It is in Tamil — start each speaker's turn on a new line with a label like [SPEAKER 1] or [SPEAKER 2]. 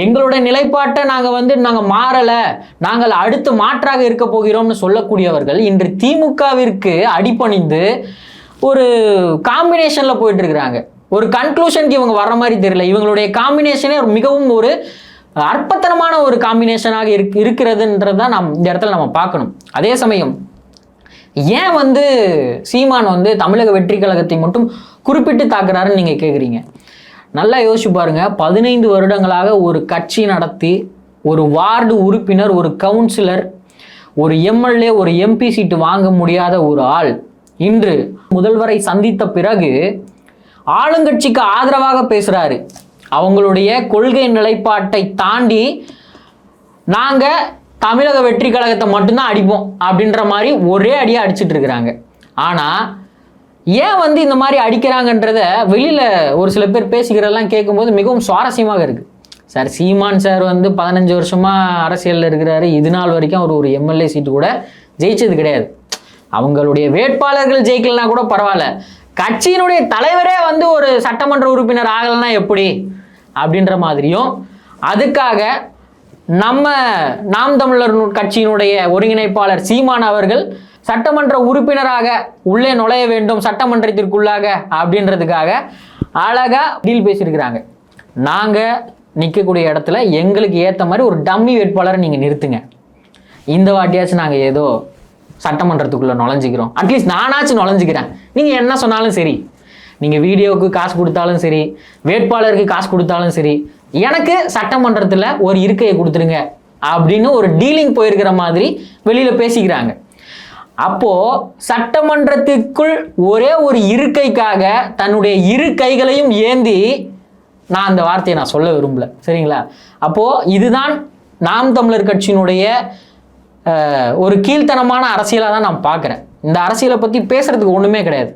[SPEAKER 1] எங்களோட நிலைப்பாட்டை நாங்கள் வந்து நாங்கள் மாறலை நாங்கள் அடுத்து மாற்றாக இருக்க போகிறோம்னு சொல்லக்கூடியவர்கள் இன்று திமுகவிற்கு அடிபணிந்து ஒரு காம்பினேஷனில் போயிட்டு இருக்கிறாங்க ஒரு கன்க்ளூஷனுக்கு இவங்க வர மாதிரி தெரியல. இவங்களுடைய காம்பினேஷனே ஒரு மிகவும் ஒரு அற்பத்தனமான ஒரு காம்பினேஷனாக இருக்கு இருக்கிறதுன்றதான் நாம் இந்த இடத்துல நம்ம பார்க்கணும். அதே சமயம் ஏன் வந்து சீமான் வந்து தமிழக வெற்றி கழகத்தை மட்டும் குறிப்பிட்டு தாக்குறாருன்னு நீங்கள் கேட்குறீங்க நல்லா யோசிச்சு பாருங்க. பதினைந்து வருடங்களாக ஒரு கட்சி நடத்தி ஒரு வார்டு உறுப்பினர் ஒரு கவுன்சிலர் ஒரு எம்எல்ஏ ஒரு எம்பி சீட்டு வாங்க முடியாத ஒரு ஆள். இன்று முதல்வரை சந்தித்த பிறகு ஆளுங்கட்சிக்கு ஆதரவாக பேசுறாரு. அவங்களுடைய கொள்கை நிலைப்பாட்டை தாண்டி நாங்க தமிழக வெற்றி கழகத்தை மட்டும்தான் அடிப்போம் அப்படின்ற மாதிரி ஒரே அடியா அடிச்சிட்டு இருக்கிறாங்க. ஆனா ஏன் வந்து இந்த மாதிரி அடிக்கிறாங்கன்றத வெளியில் ஒரு சில பேர் பேசிக்கிறதெல்லாம் கேட்கும்போது மிகவும் சுவாரஸ்யமாக இருக்குது சார் சீமான் சார் வந்து பதினஞ்சு வருஷமாக அரசியலில் இருக்கிறாரு. இது நாள் வரைக்கும் அவர் ஒரு எம்எல்ஏ சீட்டு கூட ஜெயிச்சது கிடையாது. அவங்களுடைய வேட்பாளர்கள் ஜெயிக்கலனா கூட பரவாயில்ல. கட்சியினுடைய தலைவரே வந்து ஒரு சட்டமன்ற உறுப்பினர் ஆகலைன்னா எப்படி? அப்படின்ற மாதிரியும் அதுக்காக நம்ம நாம் தமிழர் கட்சியினுடைய ஒருங்கிணைப்பாளர் சீமான் அவர்கள் சட்டமன்ற உறுப்பினராக உள்ளே நுழைய வேண்டும் சட்டமன்றத்திற்குள்ளாக அப்படின்றதுக்காக அழகா டீல் பேசியிருக்கிறாங்க. நாங்க நிற்கக்கூடிய இடத்துல எங்களுக்கு ஏற்ற மாதிரி ஒரு டம்மி வேட்பாளரை நீங்க நிறுத்துங்க. இந்த வாட்டியாச்சும் நாங்கள் ஏதோ சட்டமன்றத்துக்குள்ளே நுழைஞ்சிக்கிறோம். அட்லீஸ்ட் நானாச்சும் நுழைஞ்சிக்கிறேன். நீங்கள் என்ன சொன்னாலும் சரி. நீங்கள் வீடியோவுக்கு காசு கொடுத்தாலும் சரி வேட்பாளருக்கு காசு கொடுத்தாலும் சரி எனக்கு சட்டமன்றத்தில் ஒரு இருக்கையை கொடுத்துருங்க அப்படின்னு ஒரு டீலிங் போயிருக்கிற மாதிரி வெளியில் பேசிக்கிறாங்க. அப்போ சட்டமன்றத்திற்குள் ஒரே ஒரு இருக்கைக்காக தன்னுடைய இரு கைகளையும் ஏந்தி நான் அந்த வார்த்தையை நான் சொல்ல விரும்பல. சரிங்களா? அப்போது இதுதான் நாம் தமிழர் கட்சியினுடைய ஒரு கீழ்த்தனமான அரசியலாக தான் நான் பார்க்குறேன். இந்த அரசியலை பற்றி பேசுறதுக்கு ஒன்றுமே கிடையாது.